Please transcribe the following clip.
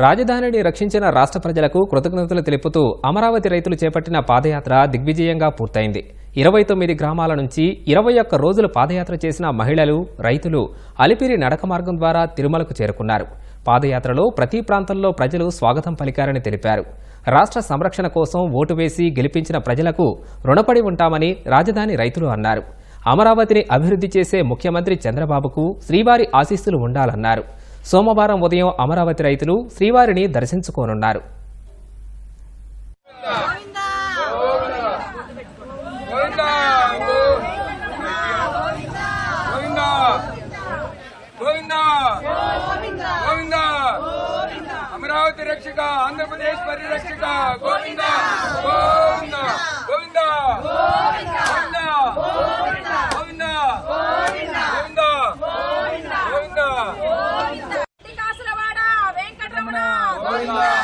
రాజధానిని రక్షించిన రాష్ట్ర ప్రజలకు కృతజ్ఞతలు తెలుపుతూ అమరావతి రైతులు చేపట్టిన పాదయాత్ర దిగ్విజయంగా పూర్తయింది. ఇరవై తొమ్మిది గ్రామాల నుంచి ఇరవై ఒక్క రోజులు పాదయాత్ర చేసిన మహిళలు రైతులు అలిపిరి నడక మార్గం ద్వారా తిరుమలకు చేరుకున్నారు. పాదయాత్రలో ప్రతి ప్రాంతంలో ప్రజలు స్వాగతం పలికారని తెలిపారు. రాష్ట్ర సంరక్షణ కోసం ఓటు వేసి గెలిపించిన ప్రజలకు రుణపడి ఉంటామని రాజధాని రైతులు అన్నారు. అమరావతిని అభివృద్ధి చేసే ముఖ్యమంత్రి చంద్రబాబుకు శ్రీవారి ఆశీస్సులు ఉండాలన్నారు. సోమవారం ఉదయం అమరావతి రైతులు శ్రీవారిని దర్శించుకోనున్నారు. అమరావతి రక్షక ఆంధ్రప్రదేశ్ పరిరక్షక గోవింద గోవిందా గోవిందా గోవిందా గోవిందా గోవిందా కాసులవాడ వెంకటరమణ గోవిందా